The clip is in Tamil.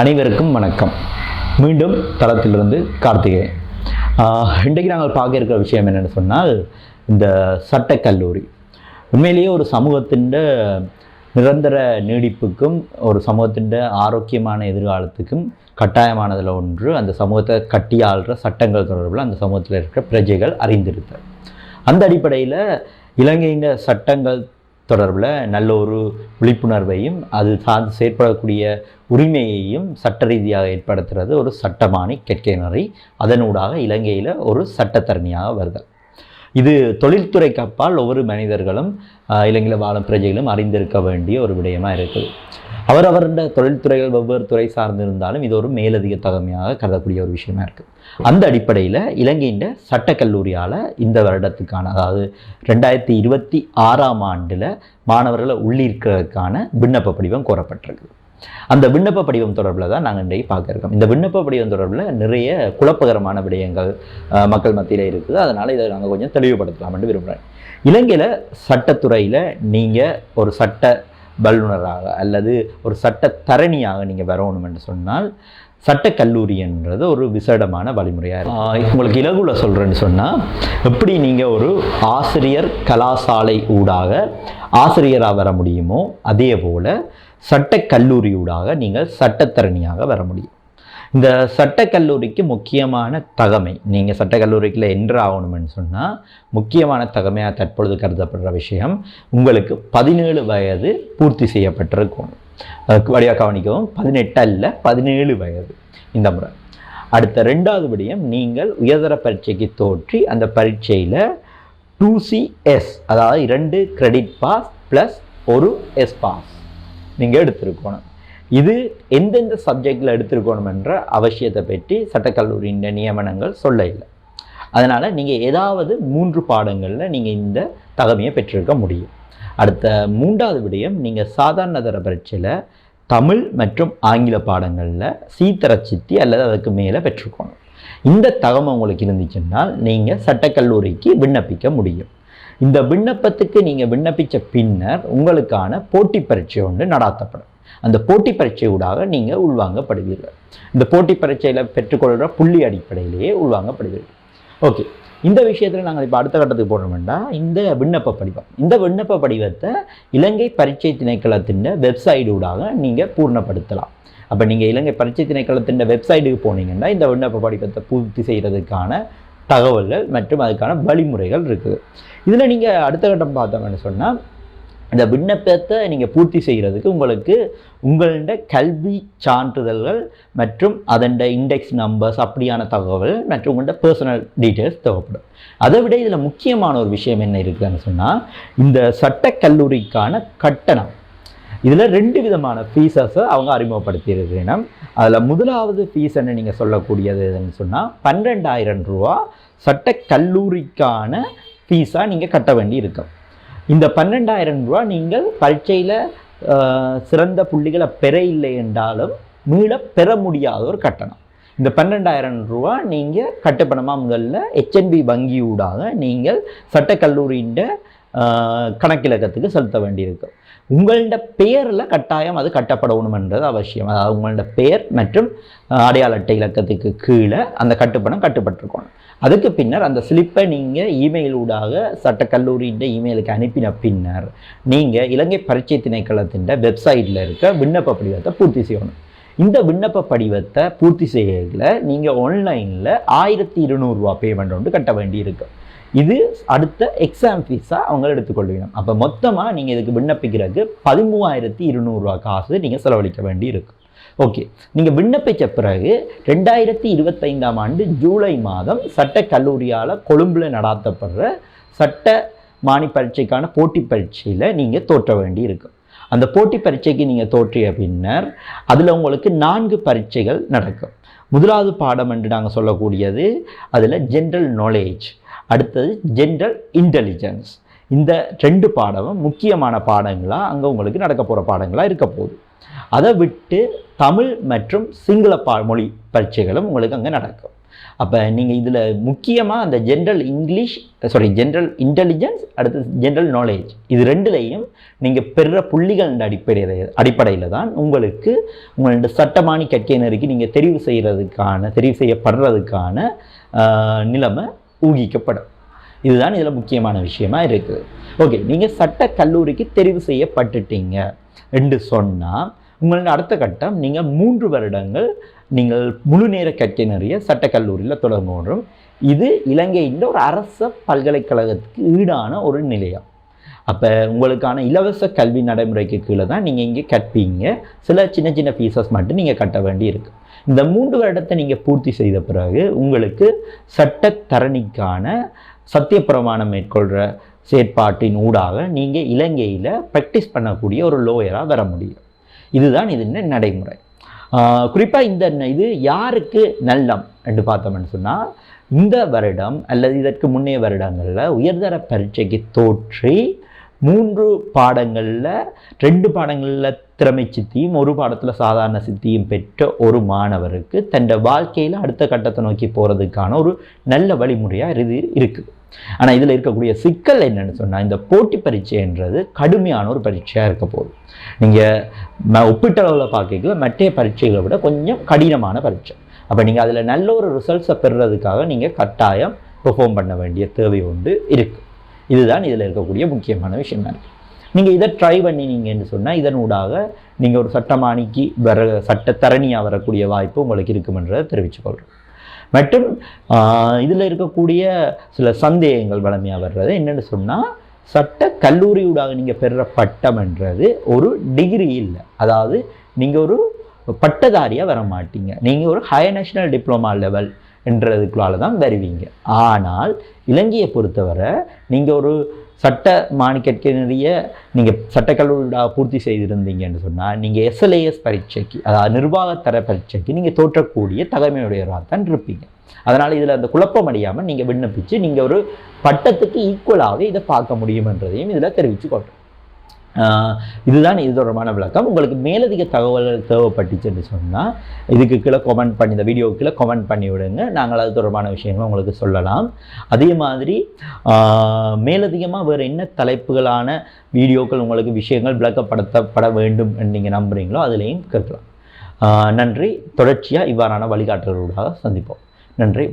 அனைவருக்கும் வணக்கம். மீண்டும் தளத்திலிருந்து கார்த்திகேயன் இன்றைக்கு நாங்கள் பார்க்க இருக்கிற விஷயம் என்னென்னு சொன்னால் இந்த சட்டக்கல்லூரி. உண்மையிலேயே ஒரு சமூகத்தின் நிரந்தர நீடிப்புக்கும் ஒரு சமூகத்தின் ஆரோக்கியமான எதிர்காலத்துக்கும் கட்டாயமானதில் ஒன்று அந்த சமூகத்தை கட்டியாளுற சட்டங்கள் தொடர்பில் அந்த சமூகத்தில் இருக்கிற பிரஜைகள் அறிந்திருத்தல். அந்த அடிப்படையில் இலங்கையின் சட்டங்கள் தொடர்பில் நல்ல ஒரு விழிப்புணர்வையும் அது சார்ந்து செயற்படக்கூடிய உரிமையையும் சட்ட ரீதியாக ஏற்படுத்துகிறது ஒரு சட்டமானி கெட்கேனரை அதனூடாக இலங்கையில் ஒரு சட்டத்தரணியாக வருதல் இது தொழில்துறைக்கு அப்பால் ஒவ்வொரு மனிதர்களும் இலங்கையில் வாழும் பிரஜைகளும் அறிந்திருக்க வேண்டிய ஒரு விடயமாக இருக்குது. அவரவருடைய தொழில்துறைகள் வெவ்வேறு துறை சார்ந்திருந்தாலும் இது ஒரு மேலதிக தகமையாக கருதக்கூடிய ஒரு விஷயமா இருக்குது அந்த அடிப்படையில் இலங்கையின் சட்டக்கல்லூரியால் இந்த வருடத்துக்கான அதாவது ரெண்டாயிரத்தி இருபத்தி ஆறாம் ஆண்டில் மாணவர்களை உள்ளிருக்கிறதுக்கான விண்ணப்ப படிவம் கோரப்பட்டிருக்கு. அந்த விண்ணப்ப படிவம் தொடர்பில் தான் நாங்கள் இன்றைக்கு பார்க்க இருக்கோம். இந்த விண்ணப்ப படிவம் தொடர்பில் நிறைய குழப்பகரமான விடயங்கள் மக்கள் மத்தியில் இருக்குது. அதனால் இதை நாங்கள் கொஞ்சம் தெளிவுபடுத்தலாம்னு விரும்புகிறேன் இலங்கையில் சட்டத்துறையில் நீங்கள் ஒரு சட்ட வல்லுநராக அல்லது ஒரு சட்டத்தரணியாக நீங்கள் வரணும் என்று சொன்னால் சட்டக்கல்லூரி என்றது ஒரு விசேடமான வழிமுறையாக இருக்கும் உங்களுக்கு இலகுல சொல்கிறேன்னு சொன்னால் எப்படி நீங்கள் ஒரு ஆசிரியர் கலாசாலை ஊடாக ஆசிரியராக வர முடியுமோ அதே போல் சட்டக்கல்லூரியூடாக நீங்கள் சட்டத்தரணியாக வர முடியும். இந்த சட்டக்கல்லூரிக்கு முக்கியமான தகமை நீங்கள் சட்டக்கல்லூரிக்குள்ள என்ட்ரு ஆகணும்னு சொன்னால் முக்கியமான தகமையாக தற்பொழுது கருதப்படுற விஷயம் உங்களுக்கு பதினேழு வயது பூர்த்தி செய்யப்பட்டிருக்கும். அதுக்கு வழியாக கவனிக்கவும் பதினெட்டு அல்ல பதினேழு வயது. இந்த முறை. அடுத்த ரெண்டாவது விடயம் நீங்கள் உயர்தர பரீட்சைக்கு தோற்றி அந்த பரீட்சையில் டூ எஸ் அதாவது இரண்டு கிரெடிட் பாஸ் ப்ளஸ் ஒரு எஸ் பாஸ் நீங்கள் எடுத்திருக்கணும். இது எந்தெந்த சப்ஜெக்டில் எடுத்திருக்கணும் என்ற அவசியத்தை பற்றி சட்டக்கல்லூரியின் நியமனங்கள் சொல்ல இல்லை. அதனால் நீங்கள் ஏதாவது மூன்று பாடங்களில் நீங்கள் இந்த தகமையை பெற்றிருக்க முடியும். அடுத்த மூன்றாவது விடயம் நீங்கள் சாதாரண தர பரீட்சையில் தமிழ் மற்றும் ஆங்கில பாடங்களில் சீத்தர சித்தி அல்லது அதுக்கு மேலே பெற்றுக்கணும் இந்த தகமை உங்களுக்கு இருந்துச்சுன்னால் நீங்கள் சட்டக்கல்லூரிக்கு விண்ணப்பிக்க முடியும். இந்த விண்ணப்பத்துக்கு நீங்கள் விண்ணப்பித்த பின்னர் உங்களுக்கான போட்டி பரீட்சை ஒன்று நடாத்தப்படும். அந்த போட்டி பரீட்சை ஊடாக நீங்கள் உள்வாங்கப்படுவீர்கள். இந்த போட்டி பரீட்சையில் பெற்றுக்கொள்கிற புள்ளி அடிப்படையிலேயே உள்வாங்கப்படுவீர்கள். ஓகே. இந்த விஷயத்தில் நாங்கள் இப்போ அடுத்த கட்டத்துக்கு போனோம்னா இந்த விண்ணப்ப படிவம். இந்த விண்ணப்ப படிவத்தை இலங்கை பரீட்சை திணைக்களத்தின் வெப்சைட் ஊடாக நீங்கள் பூர்ணப்படுத்தலாம். அப்போ நீங்கள் இலங்கை பரீட்சை திணைக்களத்தின் வெப்சைட்டுக்கு போனீங்கன்னா இந்த விண்ணப்ப படிவத்தை பூர்த்தி செய்கிறதுக்கான தகவல்கள் மற்றும் அதுக்கான வழிமுறைகள் இருக்குது. இதில் நீங்கள் அடுத்த கட்டம் பார்த்தோம்னு சொன்னால் இந்த விண்ணப்பத்தை நீங்கள் பூர்த்தி செய்கிறதுக்கு உங்களுக்கு உங்கள்ட கல்வி சான்றிதழ்கள் மற்றும் அதன் இண்டெக்ஸ் நம்பர்ஸ் அப்படியான தகவல் மற்றும் உங்கள்ட பர்சனல் டீட்டெயில்ஸ் தேவைப்படும். அதை விட இதில் முக்கியமான ஒரு விஷயம் என்ன இருக்குதுன்னு சொன்னால் இந்த சட்டக்கல்லூரிக்கான கட்டணம். இதில் ரெண்டு விதமான ஃபீஸஸை அவங்க அறிமுகப்படுத்தியிருக்கிறேன் அதில் முதலாவது ஃபீஸ் என்ன நீங்கள் சொல்லக்கூடியது எதுன்னு சொன்னால் பன்னிரெண்டாயிரம் ரூபா சட்டக்கல்லூரிக்கான ஃபீஸாக நீங்கள் கட்ட வேண்டி இருக்கும் இந்த பன்னெண்டாயிரம் ரூபா நீங்கள் பரீட்சையில் சிறந்த புள்ளிகளை பெற இல்லை என்றாலும் மீள பெற முடியாத ஒரு கட்டணம். இந்த பன்னெண்டாயிரம் ரூபா நீங்கள் கட்டுப்பணமாக முதல்ல ஹெச்என்பி வங்கியூடாக நீங்கள் சட்டக்கல்லூரியின் கணக்கிலக்கத்துக்கு செலுத்த வேண்டியிருக்கும் உங்களோட பெயரில் கட்டாயம் அது கட்டப்படணுமென்றது அவசியம். அதாவது உங்களோட பெயர் மற்றும் அடையாள அட்டை இலக்கத்துக்கு கீழே அந்த கட்டுப்பணம் கட்டுப்பட்டிருக்கணும். அதுக்கு பின்னர் அந்த ஸ்லிப்பை நீங்கள் இமெயில் ஊடாக சட்டக்கல்லூரியின் இமெயிலுக்கு அனுப்பின பின்னர் நீங்கள் இலங்கை பரீட்சை திணைக்களத்தின் வெப்சைட்டில் இருக்க விண்ணப்ப படிவத்தை பூர்த்தி செய்யணும். இந்த விண்ணப்ப படிவத்தை பூர்த்தி செய்யல நீங்கள் ஆன்லைனில் ஆயிரத்தி இருநூறுவா பேமெண்ட் ஒன்று கட்ட வேண்டி இருக்குது இது அடுத்த எக்ஸாம் ஃபீஸாக அவங்க எடுத்துக்கொள்வீங்க அப்போ மொத்தமாக நீங்கள் இதுக்கு விண்ணப்பிக்கிறதுக்கு பதிமூவாயிரத்தி இருநூறுவா காசு நீங்கள் செலவழிக்க வேண்டி இருக்கும் ஓகே நீங்கள் விண்ணப்பித்த பிறகு ரெண்டாயிரத்தி இருபத்தைந்தாம் ஆண்டு ஜூலை மாதம் சட்ட கல்லூரியால் கொழும்பில் நடாத்தப்படுற சட்ட மானி பரீட்சைக்கான போட்டி பரீட்சையில் நீங்கள் தோற்ற வேண்டி இருக்கும் அந்த போட்டி பரீட்சைக்கு நீங்கள் தோற்றிய பின்னர் அதில் உங்களுக்கு நான்கு பரீட்சைகள் நடக்கும். முதலாவது பாடம் என்று நாங்கள் சொல்லக்கூடியது அதில் ஜென்ரல் நாலேஜ் அடுத்தது ஜென்ரல் இன்டெலிஜென்ஸ் இந்த ரெண்டு பாடமும் முக்கியமான பாடங்களாக அங்கே உங்களுக்கு நடக்க போகிற பாடங்களாக இருக்க போகுது. அதை விட்டு தமிழ் மற்றும் சிங்கள பா மொழி பரீட்சைகளும் உங்களுக்கு அங்கே நடக்கும். அப்போ நீங்கள் இதில் முக்கியமாக அந்த general English sorry general intelligence அடுத்து ஜென்ரல் நாலேஜ் இது ரெண்டுலேயும் நீங்கள் பெற புள்ளிகள் அடிப்படையில் அடிப்படையில் தான் உங்களுக்கு உங்களோட சட்டமானி கற்கையினருக்கு நீங்கள் தெரிவு செய்கிறதுக்கான தெரிவு செய்யப்படுறதுக்கான நிலைமை ஊகிக்கப்படும். இதுதான் இதில் முக்கியமான விஷயமா இருக்குது. ஓகே நீங்கள் சட்ட கல்லூரிக்கு தெரிவு செய்யப்பட்டுட்டீங்க என்று சொன்னால் உங்களோட அடுத்த கட்டம் நீங்கள் மூன்று வருடங்கள் நீங்கள் முழு நேர கற்கை நிறைய சட்டக்கல்லூரியில் தொடங்கணும் இது இலங்கையின் ஒரு அரச பல்கலைக்கழகத்துக்கு ஈடான ஒரு நிலையம். அப்போ உங்களுக்கான இலவச கல்வி நடைமுறைக்கு கீழே தான் நீங்கள் இங்கே கற்பீங்க. சில சின்ன சின்ன ஃபீஸஸ் மட்டும் நீங்கள் கட்ட வேண்டி இருக்குது இந்த மூன்று வருடத்தை நீங்கள் பூர்த்தி செய்த பிறகு உங்களுக்கு சட்டத்தரணிக்கான சத்தியப்பிரமாணம் மேற்கொள்கிற செயற்பாட்டின் ஊடாக நீங்கள் இலங்கையில் ப்ராக்டிஸ் பண்ணக்கூடிய ஒரு லோயராக வர முடியும். இதுதான் இதன் நடைமுறை. குறிப்பாக இந்த இது யாருக்கு நல்லம் என்று பார்த்தோம்னு சொன்னால் இந்த வருடம் அல்லது இதற்கு முன்னைய வருடங்களில் உயர்தர பரீட்சைக்கு தோற்றி மூன்று பாடங்களில் ரெண்டு பாடங்களில் திறமை சித்தியும் ஒரு பாடத்தில் சாதாரண சித்தியும் பெற்ற ஒரு மாணவருக்கு தன் வாழ்க்கையில் அடுத்த கட்டத்தை நோக்கி போகிறதுக்கான ஒரு நல்ல வழிமுறையாக இது இருக்குது ஆனால் இதில் இருக்கக்கூடிய சிக்கல் என்னன்னு சொன்னால் இந்த போட்டி பரீட்சைன்றது கடுமையான ஒரு பரீட்சையாக இருக்க போகுது. நீங்கள் ஒப்பீட்டளவில் பார்க்கல மற்ற பரீட்சைகளை விட கொஞ்சம் கடினமான பரீட்சை. அப்போ நீங்கள் அதில் நல்ல ஒரு ரிசல்ட்ஸை பெறுறதுக்காக நீங்கள் கட்டாயம் பெர்ஃபார்ம் பண்ண வேண்டிய தேவை ஒன்று இருக்குது இதுதான் இதில் இருக்கக்கூடிய முக்கியமான விஷயம் நான் நீங்கள் இதை ட்ரை பண்ணினீங்கன்னு சொன்னால் இதனூடாக நீங்கள் ஒரு சட்டமானிக்கு வர சட்டத்தரணியாக வரக்கூடிய வாய்ப்பு உங்களுக்கு இருக்குமென்றதை தெரிவித்துக்கொள்கிறோம் மற்றும் இதில் இருக்கக்கூடிய சில சந்தேகங்கள் வளமையாக வர்றது என்னென்னு சொன்னால் சட்ட கல்லூரியூடாக நீங்கள் பெறுற பட்டம்ன்றது ஒரு டிகிரி இல்லை. அதாவது நீங்கள் ஒரு பட்டதாரியாக வர மாட்டீங்க நீங்கள் ஒரு ஹையர் நேஷனல் டிப்ளமா லெவல் என்றதுக்குள்ளால தான் வருவீங்க. ஆனால் இலங்கையை பொறுத்தவரை நீங்கள் ஒரு சட்ட மாணிக்கற்கு நிறைய நீங்கள் சட்டக்கல்லூரியாக பூர்த்தி செய்திருந்தீங்கன்னு சொன்னால் நீங்கள் எஸ்எல்ஏஎஸ் பரீட்சைக்கு அதாவது நிர்வாகத்தர பரீட்சைக்கு நீங்கள் தோற்றக்கூடிய தகமையுடையவராக தான் இருப்பீங்க. அதனால் இதில் அந்த குழப்பம் அடையாமல் நீங்கள் விண்ணப்பித்து நீங்கள் ஒரு பட்டத்துக்கு ஈக்குவலாகவே இதை பார்க்க முடியுமென்றதையும் இதில் தெரிவித்து கொள்கிறோம் இதுதான் இது தொடர்பான விளக்கம். உங்களுக்கு மேலதிக தகவல்கள் தேவைப்பட்டுச்சுன்னு சொன்னால் இதுக்கு கீழே கமெண்ட் பண்ணி இந்த வீடியோவுக்கு கீழே கமெண்ட் பண்ணி விடுங்க. நாங்கள் அது தொடர்பான விஷயங்களை உங்களுக்கு சொல்லலாம். அதே மாதிரி மேலதிகமாக வேறு என்ன தலைப்புகளான வீடியோக்கள் உங்களுக்கு விஷயங்கள் விளக்கப்படுத்தப்பட வேண்டும் நீங்கள் நம்புறீங்களோ அதுலேயும் கேட்கலாம். நன்றி. தொடர்ச்சியாக இவ்வாறான வழிகாட்டல்களூடாக சந்திப்போம். நன்றி.